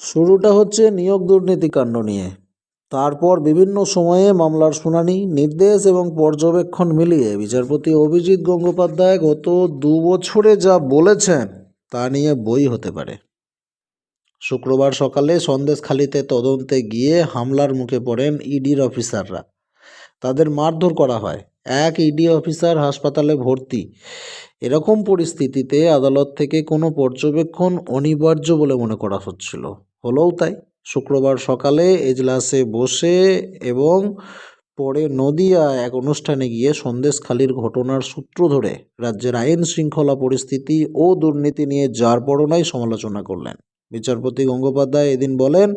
শুরুটা হচ্ছে নিয়োগ দুর্নীতিকাণ্ড নিয়ে। তারপর বিভিন্ন সময়ে মামলার শুনানি, নির্দেশ এবং পর্যবেক্ষণ মিলিয়ে বিচারপতি অভিজিৎ গঙ্গোপাধ্যায় গত দু বছরে যা বলেছেন তা নিয়ে বই হতে পারে। শুক্রবার সকালে সন্দেশখালিতে তদন্তে গিয়ে হামলার মুখে পড়েন ইডির অফিসাররা। তাদের মারধর করা হয়। এক ইডি অফিসার হাসপাতালে ভর্তি। এরকম পরিস্থিতিতে আদালত থেকে কোনো পর্যবেক্ষণ অনিবার্য বলে মনে করা হচ্ছিল। হলেও তাই। শুক্রবার সকালে এজলাসে বসে এবং পরে নদিয়া এক অনুষ্ঠানে গিয়ে সন্দেশখালির ঘটনার সূত্র ধরে রাজ্যের আইন শৃঙ্খলা পরিস্থিতি ও দুর্নীতি নিয়ে যার পরনাই সমালোচনা করলেন। বিচারপতি গঙ্গোপাধ্যায় এদিন বলেন,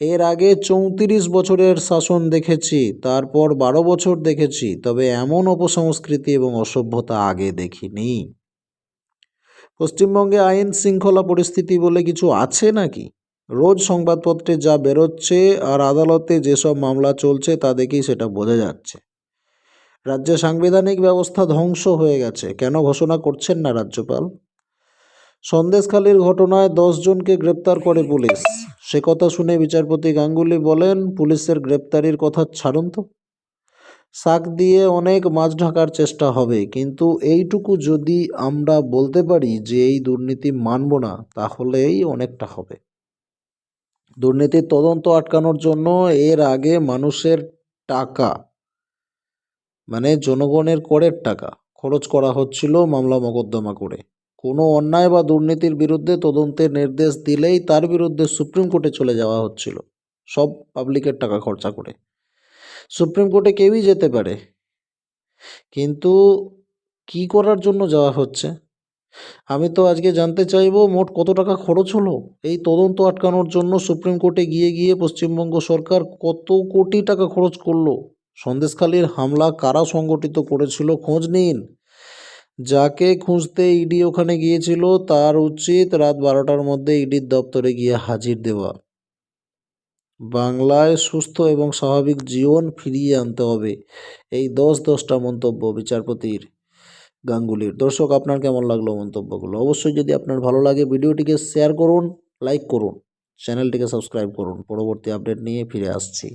এর আগে চৌত্রিশ বছরের শাসন দেখেছি, তারপর বারো বছর দেখেছি, তবে এমন অপসংস্কৃতি এবং অসভ্যতা আগে দেখিনি। পশ্চিমবঙ্গে আইন শৃঙ্খলা পরিস্থিতি বলে কিছু আছে নাকি? রোজ সংবাদপত্রে যা বেরোচ্ছে আর আদালতে যেসব মামলা চলছে তা দেখেই সেটা বোঝা যাচ্ছে। রাজ্যে সাংবিধানিক ব্যবস্থা ধ্বংস হয়ে গেছে। কেন ঘোষণা করছেন না রাজ্যপাল? সন্দেশখালির ঘটনায় জনকে গ্রেপ্তার করে পুলিশ। সে কথা শুনে বিচারপতি গাঙ্গুলি বলেন, পুলিশের গ্রেপ্তারির কথা ছাড়ুন তো। শাক দিয়ে অনেক মাছ ঢাকার চেষ্টা হবে, কিন্তু এইটুকু যদি আমরা বলতে পারি যে এই দুর্নীতি মানব না, তাহলেই অনেকটা হবে। দুর্নীতির তদন্ত আটকানোর জন্য এর আগে মানুষের টাকা মানে জনগণের করের টাকা খরচ করা হচ্ছিল মামলা মোকদ্দমা করে। কোনো অন্যায় বা দুর্নীতির বিরুদ্ধে তদন্তের নির্দেশ দিলেই তার বিরুদ্ধে সুপ্রিম কোর্টে চলে যাওয়া হচ্ছিল, সব পাবলিকের টাকা খরচা করে। সুপ্রিম কোর্টে কেউই যেতে পারে, কিন্তু কি করার জন্য যাওয়া হচ্ছে? আমি তো আজকে জানতে চাইব, মোট কত টাকা খরচ হলো? এই তদন্ত আটকানোর জন্য সুপ্রিম কোর্টে গিয়ে গিয়ে পশ্চিমবঙ্গ সরকার কত কোটি টাকা খরচ করল? সন্দেশখালীর হামলা কারা সংগঠিত করেছিল খোঁজ নিন। যাকে খুঁজতে ইডি ওখানে গিয়েছিল, তার উচিত রাত বারোটার মধ্যে ইডির দপ্তরে গিয়ে হাজির দেওয়া। বাংলায় সুস্থ এবং স্বাভাবিক জীবন ফিরিয়ে আনতে হবে, এই দশ দশটা মন্তব্য বিচারপতির। গাঙ্গুলির। দর্শক, আপনার কেমন লাগল মন্তব্যগুলো? অবশ্যই যদি আপনার ভালো লাগে, ভিডিওটিকে শেয়ার করুন লাইক করুন চ্যানেলটিকে সাবস্ক্রাইব করুন। পরবর্তী আপডেট নিয়ে ফিরে আসছি।